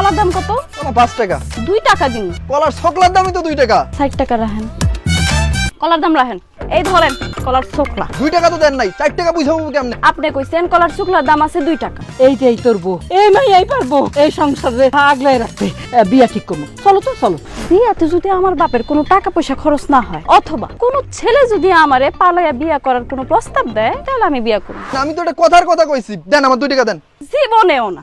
কলার দাম কত? কলা পাঁচ টাকা। দুই টাকা দিন। কলার সকলার দামই তো দুই টাকা। ষাট টাকা রাখেন। কলার দাম রাখেন। এই ধরেন কলার শুকলা দুই টাকা তো দেন নাই চার টাকা বুঝাবো কেমনে? আপনি কইছেন কলার শুকলার দাম আছে দুই টাকা। এইটাই তোর বউ এই মাই এই পারব এই সংসারে আগলাই রাখতে বিয়া ঠিক করব। চলো তো চলো। বিয়াতে যদি আমার বাপের কোনো টাকা পয়সা খরচ না হয় অথবা কোনো ছেলে যদি আমারে পালাইয়া বিয়া করার কোনো প্রস্তাব দেয় তাহলে আমি বিয়া করব। না, আমি তো এটা কথার কথা কইছি। দেন আমার দুই টাকা দেন। জীবনেও না।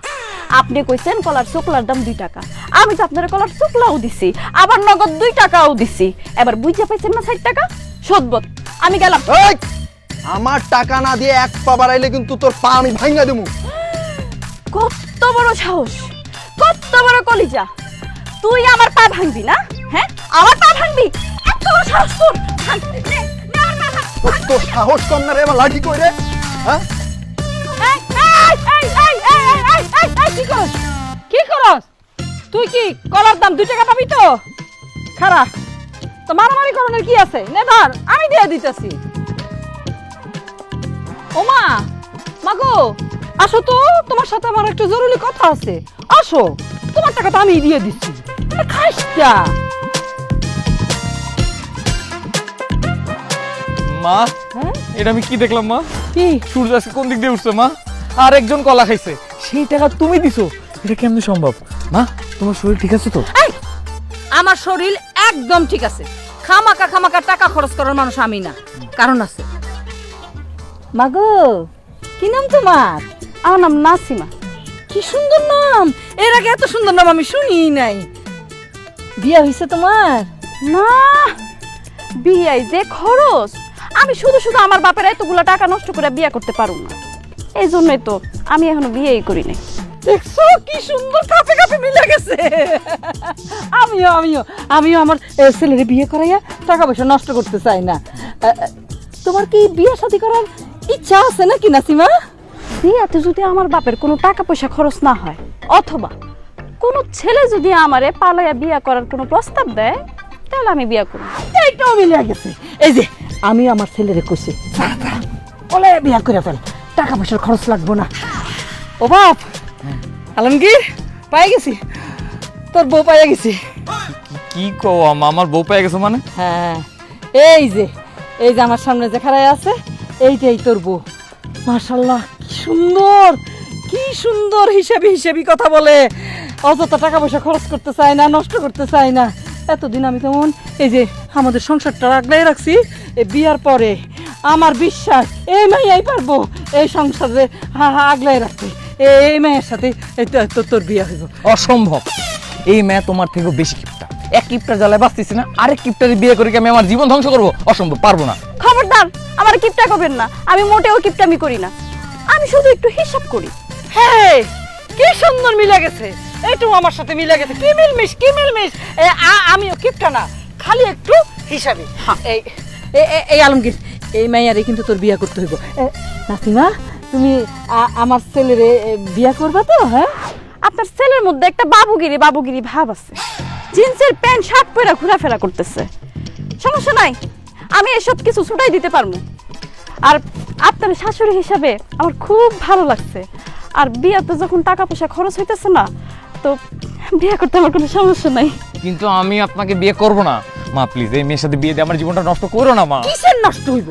আপনি কইছেন কলার শুকলার দাম দুই টাকা। আমি তো আপনার কলার শুকলাও দিছি আবার নগদ দুই টাকাও দিছি। এবার বুঝে পাইছেন না ষাট টাকা? সদবত আমি গেলাম। এই! আমার টাকা না দিয়ে এক পা বাড়াইলে কিন্তু তোর পা আমি ভাঙ্গা দেবো। কত বড় সাহস কত বড় কলিজা। তুই আমার পা ভাঙবি না? হ্যাঁ? আমার পা ভাঙবি? এত বড় সাহস ভাঙ, ভাঙ। তোর সাহস কম না রে আমার লাঠি কই রে? হ্যাঁ? কি করস? কি করস? তুই কি কলার দাম দুই টাকা পাবি তো? খারা তো মারামারি করণের কি আছে? নে ধর আমি দিয়ে দিতেছি। ওমা মাগো আসো তো তোমার সাথে আমার একটু জরুরি কথা আছে। আসো তোমার টাকা তো আমি দিয়ে দিচ্ছি। মা হ্যাঁ? এটা আমি কি দেখলাম মা? কি? সূর্য আজকে কোন দিক দিয়ে উঠছে মা? আর একজন কলা খাইছে। সেই টাকা তুমি দিছো, এটা কেমনে সম্ভব? মা, তোমার শরীর ঠিক আছে তো? আমার শরীর একদম ঠিক আছে। খামাকা খামাকা টাকা খরচ করার মানুষ আমি না। কারণ আছে। মাগো, কি নাম তোমার? আমার নাম নাসিমা। কি সুন্দর নাম। এর আগে এত সুন্দর নাম আমি শুনি নাই। বিয়ে হয়েছে তোমার? না। বিয়াই যে খরচ, আমি শুধু শুধু আমার বাপের এতগুলো টাকা নষ্ট করে বিয়ে করতে পারব না। এই জন্যই তো আমি এখনও বিয়েই করি নাই। দেখছ কি সুন্দর কাপে কাপে মিলে গেছে। আমিও আমিও আমিও আমার ছেলের বিয়ে করাইয়া টাকা পয়সা নষ্ট করতে চাই না। তোমার কি বিয়ে শাদী করার ইচ্ছা আছে নাকি নাসিমা? বিয়াতে যদি আমার বাপের কোনো টাকা পয়সা খরচ না হয় অথবা কোনো ছেলে যদি আমারে পালাইয়া বিয়া করার কোনো প্রস্তাব দেয় তাহলে আমি বিয়া করব। এইটাও মিলে গেছে। এই যে আমি আমার ছেলেরে কইছি বলে বিয়া করে ফেল টাকা পয়সার খরচ লাগবো না। ও বাপ! আলমগীর পাই গেছি। তোর বউ পাইয়া গেছি। কি কো আমার বউ পেয়ে গেছে মানে? হ্যাঁ এই যে এই যে আমার সামনে যে খাড়ায় আছে এইটাই তোর বউ। মাশাল্লাহ কি সুন্দর কি সুন্দর হিসাবি হিসাবি কথা বলে। অযথা টাকা পয়সা খরচ করতে চায় না নষ্ট করতে চায় না। এতদিন আমি তেমন এই যে আমাদের সংসারটা আগলাই রাখছি এই বিয়ার পরে আমার বিশ্বাস এই মাইয়াই পারব এই সংসারে হা হা আগলাই রাখতে। এই মেয়ের সাথে এই তোর বিয়া হইব। অসম্ভব। এই মেয়ে তোমার থেকেও বেশি কিপটা। এক কিপটা জ্বালায় বাঁচতেছি না আরেক কিপটারে বিয়ে করে কি আমি আমার জীবন ধ্বংস করব? অসম্ভব পারব না। খবরদার আমার কিপটা করবেন না। আমি মোটেও কিপটামি করি না। আমি শুধু একটু হিসাব করি। হ্যাঁ কি সুন্দর মিলে গেছে। এইটু আমার সাথে মিলে গেছে। কি মিলমিশ কি মিলমিশ। আমিও কিপটা না খালি একটু হিসাবে। এই এ- এ- এই আলমগীর এই মাইয়ারে কিন্তু তোর বিয়া করতে হইব। নাসিমা তুমি আমার ছেলের বিয়া করবা তো হ্যাঁ? আপনার ছেলের মধ্যে একটা বাবুগিরি বাবুগিরি ভাব আছে। জিন্সের প্যান্ট শার্ট পরে ঘোরাফেরা করতেছে। সমস্যা নাই আমি এসব কিছু ছুটাই দিতে পারব। আর আপনার শাশুড়ি হিসাবে আমার খুব ভালো লাগছে। আর বিয়াতে যখন টাকা পয়সা খরচ হইতেছে না তো বিয়ে করতে আমার কোনো সমস্যা নাই। কিন্তু আমি আপনাকে বিয়ে করব না। মা প্লিজ এই মেয়ের সাথে বিয়ে দিয়ে আমার জীবনটা নষ্ট করো না মা। কিসের নষ্ট হইব?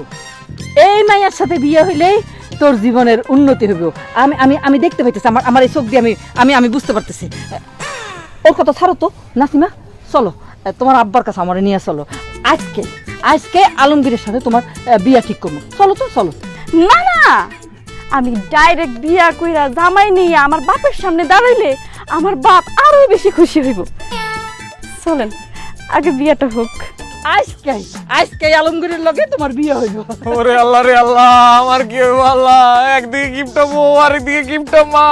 এই মাইয়ার সাথে বিয়ে হইলেই তোর জীবনের উন্নতি হইব। আমি আমি আমি দেখতে পাইতেছি, আমার আমার এই চোখ দিয়ে আমি আমি আমি বুঝতে পারতেছি। ওর কথা ছাড়ো তো, নাসিমা, চলো তোমার আব্বার কাছে আমার নিয়ে চলো। আজকে আজকে আলমগীরের সাথে তোমার বিয়া ঠিক করব। চলো তো, চলো। না না, আমি ডাইরেক্ট বিয়া কইরা জামাই নিয়ে আমার বাপের সামনে দাঁড়াইলে আমার বাপ আরও বেশি খুশি হইব। চলেন, আগে বিয়াটা হোক। আজকে আজকে আলমগীরের লগে তোমার বিয়ে হইব। ওরে আল্লাহ রে আল্লাহ, আমার কি হইব আল্লাহ? একদিকে গিফট বউ আরেকদিকে গিফট মা।